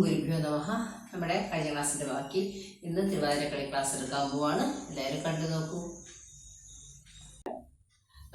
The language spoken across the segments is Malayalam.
ഗുരുഭ്യോ നമഹ നമ്മുടെ കഴിഞ്ഞ ക്ലാസ്സിന്റെ ബാക്കി. ഇന്ന് തിരുവാതിരക്കളി ക്ലാസ് എടുക്കാൻ പോവാണ്. എല്ലാവരും കണ്ടു നോക്കൂ.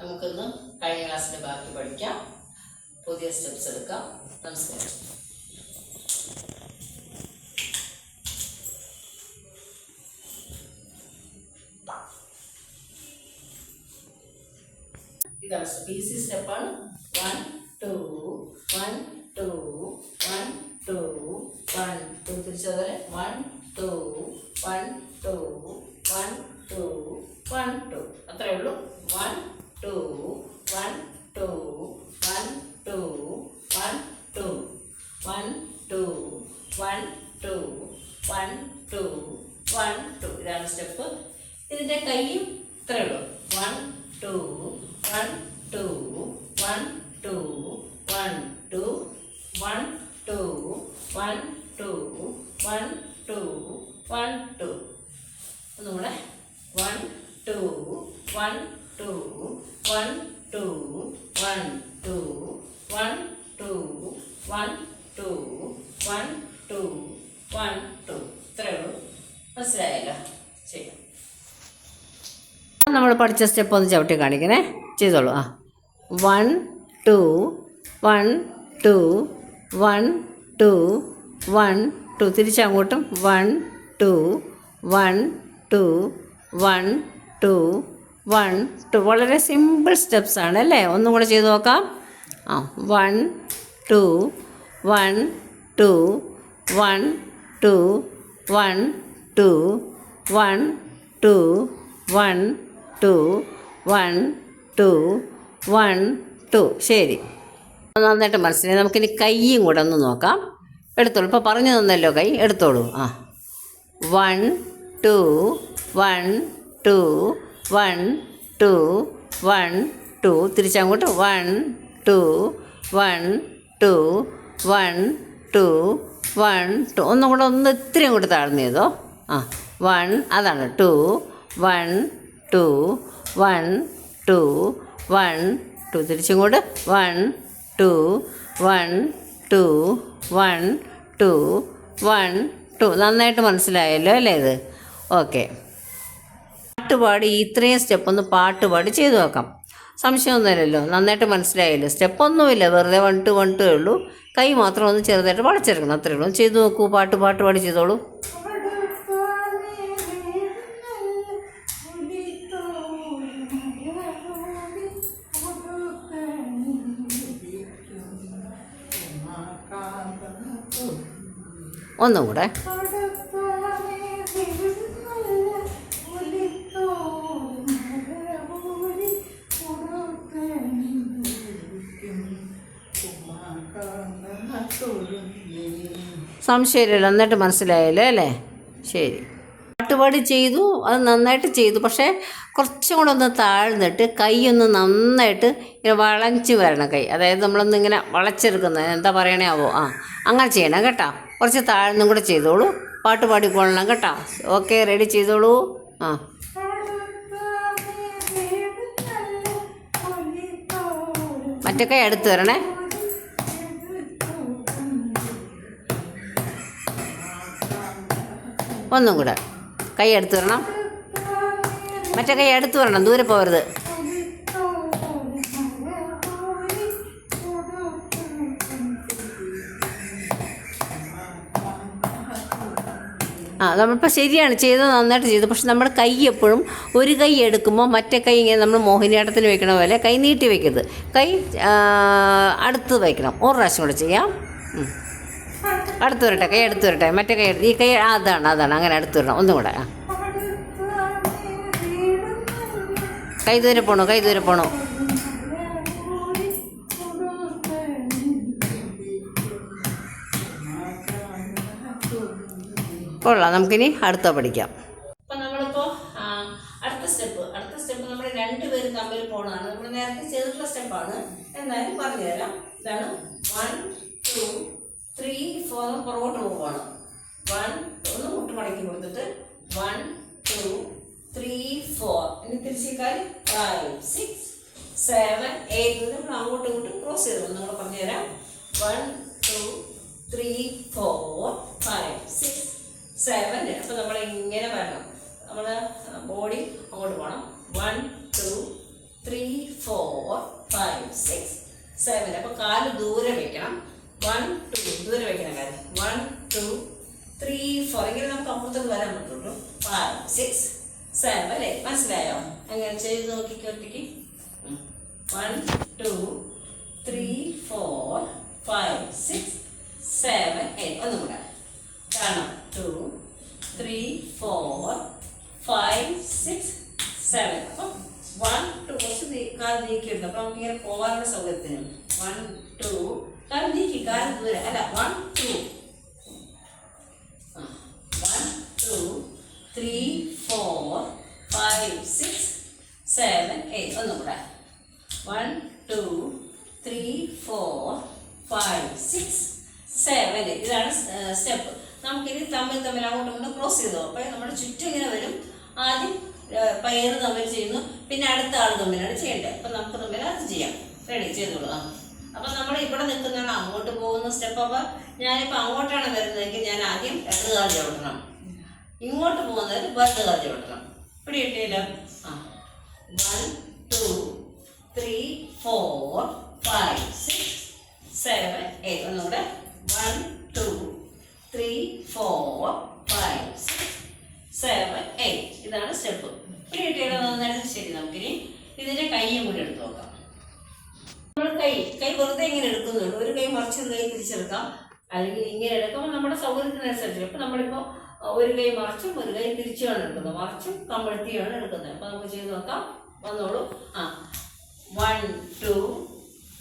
നമുക്കിന്ന് കഴിഞ്ഞ ക്ലാസ്സിന്റെ ബാക്കി പഠിക്കാം. പുതിയ സ്റ്റെപ്സ് എടുക്കാം. നമസ്കാരം. ഇതാണ് സ്റ്റെപ്പ് സി സ്റ്റെപ്പാണ് one two one two one two തിരിച്ചതുപോലെ one two one two one two one two അത്രേ ഉള്ളൂ. One two one two one two one two one two one two one two one two ഇതാണ് സ്റ്റെപ്പ്. ഇതിന്റെ കൈയും ഇത്രയേ ഉള്ളൂ. One two one two one two one two one two one two one two one two ഒന്നുകൂടെ one two one two one two one two one two one one two one two ഇത്രയേ ഉള്ളൂ. മനസ്സിലായല്ലോ? ചെയ്യാം നമ്മൾ പഠിച്ച സ്റ്റെപ്പ് ഒന്ന് ചവിട്ടി കാണിക്കണേ. ചെയ്തോളൂ. ആ. One two one two one two one two തിരിച്ചങ്ങോട്ടും. One two one two one two one two വളരെ സിമ്പിൾ സ്റ്റെപ്സ് ആണ് അല്ലേ? ഒന്നും കൂടെ ചെയ്ത് നോക്കാം. ആ. One two one two one two one two one two one two one two one two ശരി നന്നായിട്ട് മനസ്സിലായി നമുക്കിനി കൈയും കൂടെ ഒന്ന് നോക്കാം എടുത്തോളൂ ഇപ്പോൾ പറഞ്ഞു തന്നല്ലോ കൈ എടുത്തോളൂ ആ one two one two one two one two തിരിച്ചങ്ങോട്ട് one two one two one two one two. ഒന്നും കൂടെ ഒന്ന് ഇത്രയും കൂടെ താഴ്ന്നു ചെയ്തോ? ആ വൺ അതാണ്. Two one two one two one two. തിരിച്ചും കൂടെ. One two one two one two one two. നന്നായിട്ട് മനസ്സിലായല്ലോ അല്ലേ ഇത്? ഓക്കെ. പാട്ട് പാടി ഇത്രയും സ്റ്റെപ്പ് ഒന്ന് പാട്ട് പാടി ചെയ്തു നോക്കാം. സംശയമൊന്നുമില്ലല്ലോ. നന്നായിട്ട് മനസ്സിലായല്ലോ? സ്റ്റെപ്പൊന്നുമില്ല വെറുതെ വൺ ടു വൺ ടു ഉള്ളൂ. കൈ മാത്രം ഒന്ന് ചെറുതായിട്ട് വളച്ചെടുക്കണം. അത്രേ ഉള്ളൂ. ചെയ്തു നോക്കൂ. പാട്ട് പാട്ട് പാടി ചെയ്തോളൂ. ഒന്നും സംശയമില്ലല്ലോ നന്നായിട്ട് മനസ്സിലായല്ലോ അല്ലേ? ശരി. പാട്ടുപാടി ചെയ്തു അത് നന്നായിട്ട് ചെയ്തു പക്ഷേ കുറച്ചും കൂടെ ഒന്ന് താഴ്ന്നിട്ട് കൈയൊന്ന് നന്നായിട്ട് ഇങ്ങനെ വളച്ച് വരണം കൈ. അതായത് നമ്മളൊന്ന് ഇങ്ങനെ വളച്ചെടുക്കുന്നത് എന്താ പറയണേ ആവോ? ആ അങ്ങനെ ചെയ്യണം കേട്ടോ. കുറച്ച് താഴ്ന്നും കൂടെ ചെയ്തോളൂ. പാട്ട് പാടിക്കൊള്ളണം കേട്ടോ. ഓക്കെ റെഡി ചെയ്തോളൂ. ആ. മറ്റൊക്കെ എടുത്തു അടുത്ത് ഒന്നും കൂടെ. കൈ എടുത്തു വരണം. മറ്റേ കൈ എടുത്തു വരണം. ദൂരെ പോകരുത് ആ നമ്മളിപ്പോൾ ശരിയാണ് ചെയ്തത് നന്നായിട്ട് ചെയ്തു പക്ഷെ നമ്മുടെ കൈ എപ്പോഴും ഒരു കൈ എടുക്കുമ്പോൾ മറ്റേ കൈ ഇങ്ങനെ നമ്മൾ മോഹിനിയാട്ടത്തിന് വെക്കണ പോലെ കൈ നീട്ടി വെക്കരുത്. കൈ അടുത്ത് വയ്ക്കണം ഒരു പ്രാവശ്യം കൂടെ ചെയ്യാം. അടുത്ത് വരട്ടെ കൈ അടുത്ത് വരട്ടെ മറ്റേ കൈ ഈ കൈ അതാണ് അതാണ് അങ്ങനെ അടുത്ത് വരണം ഒന്നും കൂടെ. ആ കൈ ദൂരെ പോണോ കൈ ദൂരെ പോണോ. കൊള്ളാം നമുക്കിനി അടുത്ത പഠിക്കാം. അടുത്ത സ്റ്റെപ്പ് അടുത്ത സ്റ്റെപ്പ് നമ്മൾ രണ്ടുപേരും തമ്മിൽ പോണതാണ്. നമ്മൾ നേരത്തെ ചെയ്തിട്ടുള്ള സ്റ്റെപ്പാണ് എന്നാലും പറഞ്ഞുതരാം. ഇതാണ് വൺ ടു ത്രീ ഫോർ പുറകോട്ട് പോവാണ് വൺ ഒന്ന് മുട്ട് മടക്കി കൊടുത്തിട്ട് വൺ ടു ത്രീ ഫോർ ഇനി തിരിച്ചേക്കാൾ ഫൈവ് സിക്സ് സെവൻ എയ്റ്റ് നമ്മൾ അങ്ങോട്ടും ഇങ്ങോട്ടും ക്രോസ് ചെയ്തു. നിങ്ങൾ പറഞ്ഞുതരാം. One two three four five six seven അപ്പോൾ നമ്മൾ ഇങ്ങനെ വരണം. നമ്മൾ ബോഡി അങ്ങോട്ട് പോകണം one two three four five six seven അപ്പോൾ കാൽ ദൂരെ വെക്കണം. വൺ ടു ഇതുവരെ വെക്കണം കാര്യം വൺ ടു ത്രീ ഫോർ എങ്കിലും നമുക്ക് അപ്പുറത്തോട്ട് വരാൻ പറ്റുള്ളൂ. ഫൈവ് സിക്സ് സെവൻ അല്ലേ? മനസ്സിലായോ? അങ്ങനെ ചെയ്ത് നോക്കിക്കോ ഒറ്റയ്ക്ക്? One two three four five six seven eight ഒന്നും കൂടെ. കാണാം two three four five six seven അപ്പം വൺ ടു കുറച്ച് നീ- നീക്കിയിട്ടുണ്ട് അപ്പം നമുക്ക് ഇങ്ങനെ പോകാനുള്ള സൗകര്യത്തിന്. വൺ ടു കാൽ നീക്കി കാൽ ദൂരെ അല്ല one two one two three four five six seven eight ഒന്നും കൂടെ. One two three four five six seven ഇതാണ് സ്റ്റെപ്പ് നമുക്കിനി തമ്മിൽ തമ്മിൽ അങ്ങോട്ടും ഇങ്ങോട്ടും ക്രോസ് ചെയ്തു. അപ്പോൾ നമ്മുടെ ചുറ്റും ഇങ്ങനെ വരും. ആദ്യം പയർ തമ്മിൽ ചെയ്യുന്നു. പിന്നെ അടുത്ത ആൾ തമ്മിലാണ് ചെയ്യേണ്ടത്. അപ്പം നമുക്ക് തമ്മിൽ അത് ചെയ്യാം. റെഡി ചെയ്തോളൂ അപ്പം നമ്മൾ ഇവിടെ നിൽക്കുന്നതാണ് അങ്ങോട്ട് പോകുന്ന സ്റ്റെപ്പ് അപ്പോൾ ഞാനിപ്പോൾ അങ്ങോട്ടാണ് വരുന്നതെങ്കിൽ ഞാൻ ആദ്യം ഇടത് കാൽ ചവിടണം ഇങ്ങോട്ട് പോകുന്നതിന് വലത് കാൽ ചവിടണം ഇവിടെ കിട്ടിയില്ല? ആ. One two three four five six seven eight ഒന്നുകൂടെ. One two three four five six seven eight ഇതാണ് സ്റ്റെപ്പ് ഇവിടെ കിട്ടിയാലോ നന്നായിട്ട് ശരി നമുക്കിനി ഇതിന്റെ കൈയും കൂടി എടുത്ത് നോക്കാം നമ്മൾ കൈ കൈ വെറുതെ ഇങ്ങനെ എടുക്കുന്നുള്ളൂ ഒരു കൈ മറിച്ച് ഒരു കൈ തിരിച്ചെടുക്കാം. അല്ലെങ്കിൽ ഇങ്ങനെ എടുക്കുമ്പോൾ നമ്മുടെ സൗകര്യത്തിനനുസരിച്ച്. അപ്പം നമ്മളിപ്പോൾ ഒരു കൈ മറിച്ചും ഒരു കൈ തിരിച്ചുമാണ് എടുക്കുന്നത്. മറിച്ചും കമ്പഴ്ത്തിയാണ് എടുക്കുന്നത്. അപ്പം നമുക്ക് ചെയ്ത് നോക്കാം. വന്നോളൂ. ആ. One two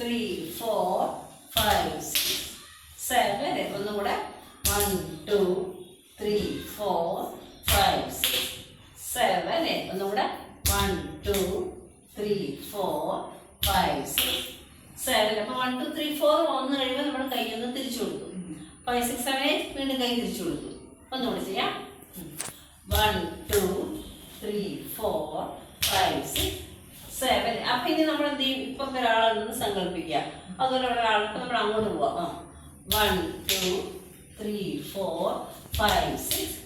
three four five six seven ഒന്നും കൂടെ. One two three four five six seven ഒന്നും കൂടെ. One two three four five six seven അപ്പൊ വൺ ടു ത്രീ ഫോർ വന്നു കഴിയുമ്പോൾ നമ്മൾ കൈ ഒന്ന് തിരിച്ചു കൊടുക്കും. ഫൈവ് സിക്സ് സെവൻ എയ്റ്റ് വീണ്ടും കൈ തിരിച്ചു കൊടുക്കും. ഒന്നുകൂടി ചെയ്യാം one two three four five six seven അപ്പൊ ഇനി നമ്മൾ എന്ത് ചെയ്യും? ഇപ്പം ഒരാളെന്ന് സങ്കല്പിക്കുക അതുപോലെ ഒരാൾക്ക് നമ്മൾ അങ്ങോട്ട് പോവാം. ആ. One two three four five six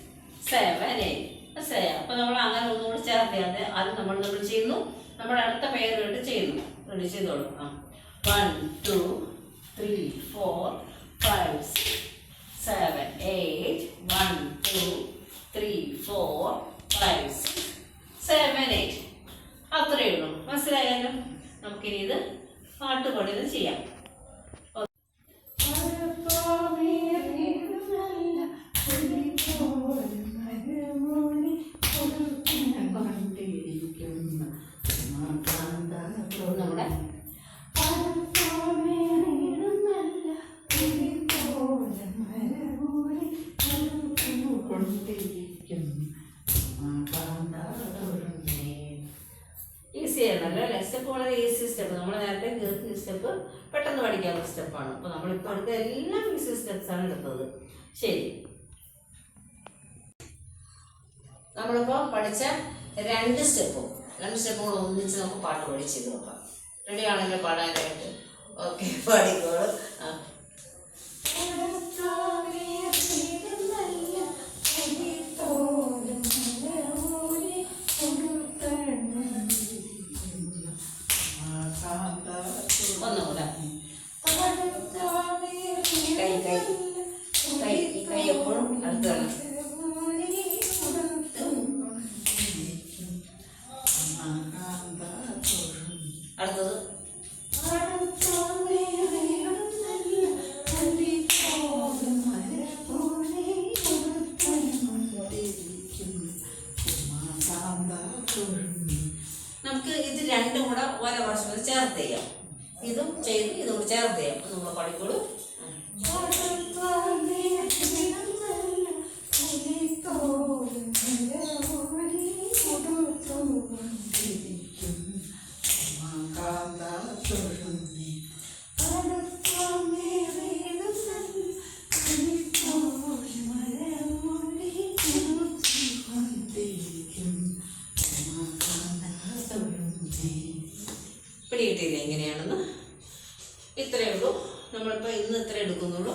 seven eight മനസ്സിലായോ? അപ്പൊ നമ്മൾ അങ്ങനെ ഒന്നുകൂടി ചേർത്തിയാതെ അത് നമ്മൾ നമ്മൾ ചെയ്യുന്നു. നമ്മുടെ അടുത്ത പേരുമായിട്ട് ചെയ്യുന്നു. റെഡി ചെയ്തോളൂ. ആ. One two three four five six seven eight one two three four five six seven eight അത്രയേ ഉള്ളൂ. മനസ്സിലായാലും നമുക്കിനി ഇത് പാട്ട് പാടി ഇത് ചെയ്യാം. നമ്മുടെ പെട്ടെന്ന് പഠിക്കാവുന്ന സ്റ്റെപ്പാണ്. അപ്പോൾ നമ്മളിപ്പോൾ അടുത്ത എല്ലാം ഈസി സ്റ്റെപ്സ് ആണ് എടുത്തത്. ശരി. നമ്മളിപ്പോൾ പഠിച്ച രണ്ട് സ്റ്റെപ്പും. രണ്ട് സ്റ്റെപ്പും കൂടെ ഒന്നിച്ച് നമുക്ക് പാട്ട് പഠി ചെയ്ത് നോക്കാം. റെഡി ആണല്ലോ പാടാനായിട്ട്? ഓക്കെ പാടിക്കോളൂ അടുത്തത്? നമുക്ക് ഇത് രണ്ടും കൂടെ ഓരോ വർഷം ചേർത്ത് ചെയ്യാം. ഇതും ചെയ്ത് ഇതും കൂടെ ചേർത്ത് ചെയ്യാം. നമ്മൾ പഠിക്കോളൂ കിട്ടിയില്ല എങ്ങനെയാണെന്ന്. ഇത്രയേ ഉള്ളൂ. നമ്മളിപ്പോൾ ഇന്ന് ഇത്ര എടുക്കുന്നുള്ളൂ.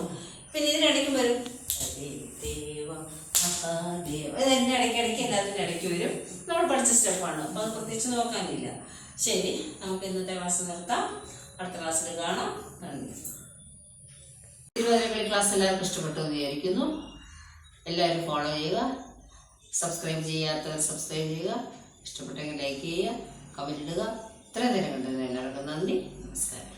പിന്നെ ഇതിനിടയ്ക്ക് വരും. ഹരേ ദേവ മഹാദേവ. ഇതെന്നെ ഇടയ്ക്ക് ഇടയ്ക്ക് എല്ലാത്തിന്റെ ഇടയ്ക്ക് വരും. നമ്മൾ പഠിച്ച സ്റ്റെപ്പാണ്. അപ്പോൾ അത് പ്രത്യേകിച്ച് നോക്കാനില്ല. ശരി നമുക്ക് ഇന്നത്തെ ക്ലാസ് നിർത്താം. അടുത്ത ക്ലാസ്സിൽ കാണാം. നന്ദി. തിരുവനന്തപുരം ക്ലാസ് എല്ലാവർക്കും ഇഷ്ടപ്പെട്ടു എന്ന് വിചാരിക്കുന്നു. എല്ലാവരും ഫോളോ ചെയ്യുക. സബ്സ്ക്രൈബ് ചെയ്യാത്തവർ സബ്സ്ക്രൈബ് ചെയ്യുക. ഇഷ്ടപ്പെട്ടെങ്കിൽ ലൈക്ക് ചെയ്യുക. കമന്റ് ഇടുക. ഇത്രയും നേരം കണ്ടതിന് എല്ലാവർക്കും നന്ദി. നമസ്കാരം.